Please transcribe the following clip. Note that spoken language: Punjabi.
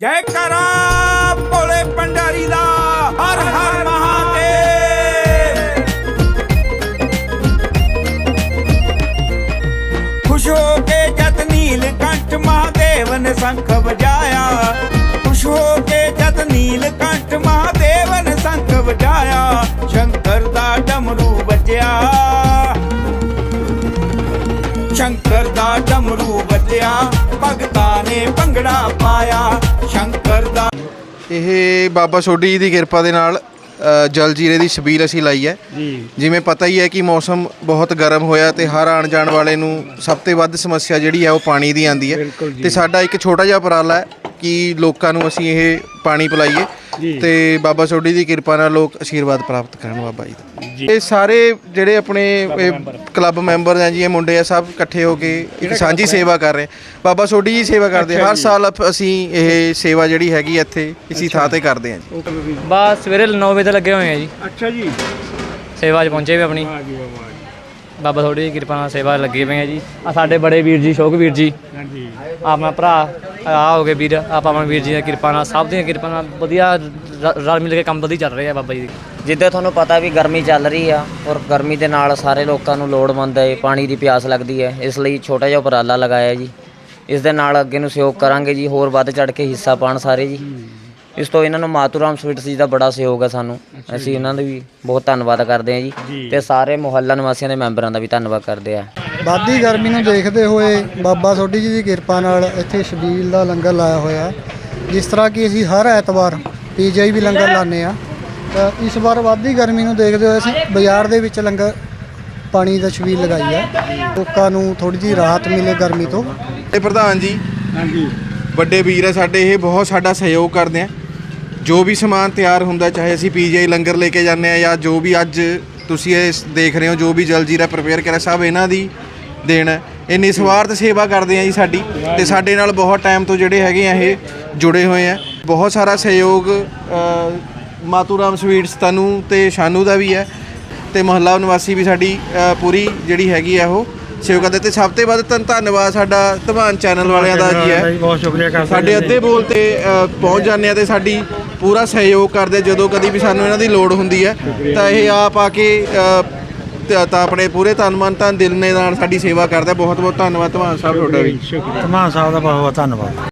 ਜੈ ਕਰਾ ਭੋਲੇ ਪੰਡਾਰੀ ਦਾ, ਹਰ ਹਰ ਮਹਾਦੇਵ। ਖੁਸ਼ ਹੋ ਕੇ ਜਦ ਨੀਲ ਕੰਠ ਮਹਾਦੇਵ ਨੇ ਸ਼ੰਖ ਵਜਾਇਆ ਸ਼ੰਕਰ ਦਾ ਡਮਰੂ ਵੱਜਿਆ। ਭਗਤਾਂ ਨੇ ਭੰਗੜਾ ਪਾਇਆ। ਸ਼ੰਕਰ ਦਾ ਇਹ ਬਾਬਾ ਸੋਢੀ ਜੀ ਦੀ ਕਿਰਪਾ ਦੇ ਨਾਲ ਅ, ਜਲ ਜੀਰੇ ਦੀ ਛਬੀਲ ਅਸੀਂ ਲਾਈ ਹੈ। ਜੀ। ਜਿਵੇਂ ਪਤਾ ਹੀ ਹੈ ਕਿ ਮੌਸਮ ਬਹੁਤ ਗਰਮ ਹੋਇਆ ਤੇ ਹਰ ਆਣ ਜਾਣ ਵਾਲੇ ਨੂੰ ਸਭ ਤੋਂ ਵੱਧ ਸਮੱਸਿਆ ਜਿਹੜੀ ਹੈ ਉਹ ਪਾਣੀ ਦੀ ਆਂਦੀ ਹੈ। ਬਿਲਕੁਲ ਜੀ। ਤੇ ਸਾਡਾ ਇੱਕ ਛੋਟਾ ਜਿਹਾ ਉਪਰਾਲਾ ਹੈ ਕਿ ਲੋਕਾਂ ਨੂੰ ਅਸੀਂ ਇਹ ਪਾਣੀ ਪਿਲਾਈਏ। ਤੇ ਬਾਬਾ ਸੋਢੀ ਦੀ ਕਿਰਪਾ ਨਾਲ ਲੋਕ ਆਸ਼ੀਰਵਾਦ ਪ੍ਰਾਪਤ ਕਰਨ ਬਾਬਾ ਜੀ ਦਾ। ਇਹ ਸਾਰੇ ਜਿਹੜੇ ਆਪਣੇ ਕਲੱਬ ਮੈਂਬਰ ਹੈ ਜੀ ਇਹ ਮੁੰਡੇ ਆ ਸਭ ਇਕੱਠੇ ਹੋ ਕੇ ਇੱਕ ਸਾਂਝੀ ਸੇਵਾ ਕਰ ਰਹੇ। ਬਾਬਾ ਸੋਢੀ ਜੀ ਸੇਵਾ ਕਰਦੇ ਆ। ਹਰ ਸਾਲ ਅਸੀਂ ਇਹ ਸੇਵਾ ਜਿਹੜੀ ਹੈਗੀ ਇੱਥੇ ਇਸੀ ਥਾਂ ਤੇ ਕਰਦੇ ਹਾਂ ਜੀ। ਬਸ ਸਵੇਰੇ 9 ਵਜੇ ਤੋਂ ਲੱਗੇ ਹੋਏ ਆ ਜੀ। ਅੱਛਾ ਜੀ। ਸੇਵਾ 'ਚ ਪਹੁੰਚੇ ਵੀ ਆਪਣੀ। ਬਾਬਾ ਥੋੜੀ ਦੀ ਕਿਰਪਾ ਨਾਲ ਸੇਵਾ ਲੱਗੇ ਪਏ ਆ ਜੀ। ਆ ਸਾਡੇ ਬੜੇ ਵੀਰ ਜੀ ਸ਼ੋਕ ਵੀਰ ਜੀ। ਹਾਂਜੀ। ਆਪਣਾ ਭਰਾ ਆ ਹੋ ਗਏ ਵੀਰ ਆਪਾਂ ਆਪਣਾ ਵੀਰ ਜੀ ਦੀ ਕਿਰਪਾ ਨਾਲ ਸਭ ਦੀ ਕਿਰਪਾ ਨਾਲ ਵਧੀਆ ਰ- ਰਲ ਮਿਲ ਕੇ ਕੰਮ ਵਧੀਆ ਚੱਲ ਰਿਹਾ ਬਾਬਾ ਜੀ ਦੀ। ਜਿੱਦਾਂ ਤੁਹਾਨੂੰ ਪਤਾ ਵੀ ਗਰਮੀ ਚੱਲ ਰਹੀ ਆ ਔਰ ਗਰਮੀ ਦੇ ਨਾਲ ਸਾਰੇ ਲੋਕਾਂ ਨੂੰ ਲੋੜਵੰਦ ਹੈ ਪਾਣੀ ਦੀ ਪਿਆਸ ਲੱਗਦੀ ਹੈ ਇਸ ਲਈ ਛੋਟਾ ਜਿਹਾ ਉਪਰਾਲਾ ਲਗਾਇਆ ਜੀ। ਇਸ ਦੇ ਨਾਲ ਅੱਗੇ ਨੂੰ ਸਹਿਯੋਗ ਕਰਾਂਗੇ ਜੀ ਹੋਰ ਵੱਧ ਚੜ ਕੇ ਹਿੱਸਾ ਪਾਣ ਸਾਰੇ ਜੀ। ਇਸ ਤੋਂ ਇਹਨਾਂ ਨੂੰ ਮਾਤੂਰਾਮ ਸਵੀਟਸ ਜੀ ਦਾ ਬੜਾ ਸਹਿਯੋਗ ਹੈ ਸਾਨੂੰ। ਅਸੀਂ ਇਹਨਾਂ ਦਾ ਵੀ ਬਹੁਤ ਧੰਨਵਾਦ ਕਰਦੇ ਹਾਂ ਜੀ ਤੇ ਸਾਰੇ ਮੁਹੱਲਾ ਨਿਵਾਸੀਆਂ ਦੇ ਮੈਂਬਰਾਂ ਦਾ ਵੀ ਧੰਨਵਾਦ ਕਰਦੇ ਆ ਵਾਦੀ ਗਰਮੀ ਨੂੰ ਦੇਖਦੇ ਹੋਏ ਬਾਬਾ ਸੋਢੀ ਜੀ ਦੀ ਕਿਰਪਾ ਨਾਲ ਇੱਥੇ ਛਬੀਲ ਦਾ ਲੰਗਰ ਲਾਇਆ ਹੋਇਆ। ਹੈ। ਜਿਸ ਤਰ੍ਹਾਂ ਕਿ ਅਸੀਂ ਹਰ ਐਤਵਾਰ ਪੀਜੀਆਈ ਵੀ ਲੰਗਰ ਲਾਉਂਦੇ ਆ ਤਾਂ ਇਸ ਵਾਰ ਵਾਦੀ ਗਰਮੀ ਨੂੰ ਦੇਖਦੇ ਹੋਏ ਅਸੀਂ ਬਾਜ਼ਾਰ ਦੇ ਵਿੱਚ ਲੰਗਰ ਪਾਣੀ ਦਾ ਛਬੀਲ ਲਗਾਈ ਹੈ। ਲੋਕਾਂ ਨੂੰ ਥੋੜੀ ਜਿਹੀ ਰਾਹਤ ਮਿਲੇ ਗਰਮੀ ਤੋਂ। ਤੇ ਪ੍ਰਧਾਨ ਜੀ ਹਾਂਜੀ। ਵੱਡੇ ਵੀਰ ਹੈ ਸਾਡੇ ਇਹ ਬਹੁਤ ਸਾਡਾ ਸਹਿਯੋਗ ਕਰਦੇ ਆ। ਜੋ ਵੀ ਸਮਾਨ ਤਿਆਰ ਹੁੰਦਾ ਚਾਹੇ ਅਸੀਂ ਪੀਜੀਆਈ ਲੰਗਰ ਲੈ ਕੇ ਜਾਂਦੇ ਆ ਜਾਂ ਜੋ ਵੀ ਅੱਜ ਤੁਸੀਂ ਇਹ ਦੇਖ ਰਹੇ ਹੋ ਜੋ ਵੀ ਜਲਜੀਰਾ ਪ੍ਰਪੇਅਰ ਕਰਿਆ ਸਭ ਇਹਨਾਂ ਦੀ ਦੇਣ। ਇਹ ਨਿਸਵਾਰਥ ਸੇਵਾ ਕਰਦੇ ਆ ਜੀ ਸਾਡੀ ਤੇ ਸਾਡੇ ਨਾਲ ਬਹੁਤ ਟਾਈਮ ਤੋਂ ਜਿਹੜੇ ਹੈਗੇ ਆ ਇਹ ਜੁੜੇ ਹੋਏ ਆ। ਬਹੁਤ ਸਾਰਾ ਸਹਿਯੋਗ ਅ, ਮਾਤੂਰਾਮ ਸਵੀਟਸ ਤਨੂੰ ਤੇ ਸ਼ਾਨੂ ਦਾ ਵੀ ਹੈ ਤੇ ਮਹੱਲਾ ਨਿਵਾਸੀ ਵੀ ਸਾਡੀ ਪੂਰੀ ਜਿਹੜੀ ਹੈਗੀ ਆ ਉਹ ਸੇਵਾ ਕਰਦੇ ਤੇ ਸਭ ਤੋਂ ਵੱਧ ਧੰਨ ਧੰਨਵਾਦ ਸਾਡਾ ਧਮਾਨ ਚੈਨਲ ਵਾਲਿਆਂ ਦਾ ਜੀ ਹੈ। ਬਹੁਤ ਸ਼ੁਕਰੀਆ ਕਰਦੇ ਸਾਡੇ ਅੱਧੇ ਬੋਲ ਤੇ ਪਹੁੰਚ ਜਾਂਦੇ ਆ ਤੇ ਸਾਡੀ ਪੂਰਾ ਸਹਿਯੋਗ ਕਰਦੇ ਜਦੋਂ ਕਦੀ ਵੀ ਸਾਨੂੰ ਇਹਨਾਂ ਦੀ ਲੋੜ ਹੁੰਦੀ ਹੈ ਤਾਂ ਇਹ ਆਪ ਆ ਕੇ ਤੇ- ਤਾਂ ਆਪਣੇ ਪੂਰੇ ਤਨ ਮਨ ਧਨ ਦਿਲ ਨੇ ਨਾਲ ਸਾਡੀ ਸੇਵਾ ਕਰਦਾ। ਬਹੁਤ ਬਹੁਤ ਧੰਨਵਾਦ ਧਮਾਨ ਸਾਹਿਬ ਤੁਹਾਡਾ ਵੀ। ਸ਼ੁਕਰੀਆ ਸਾਹਿਬ ਦਾ ਬਹੁਤ ਬਹੁਤ ਧੰਨਵਾਦ।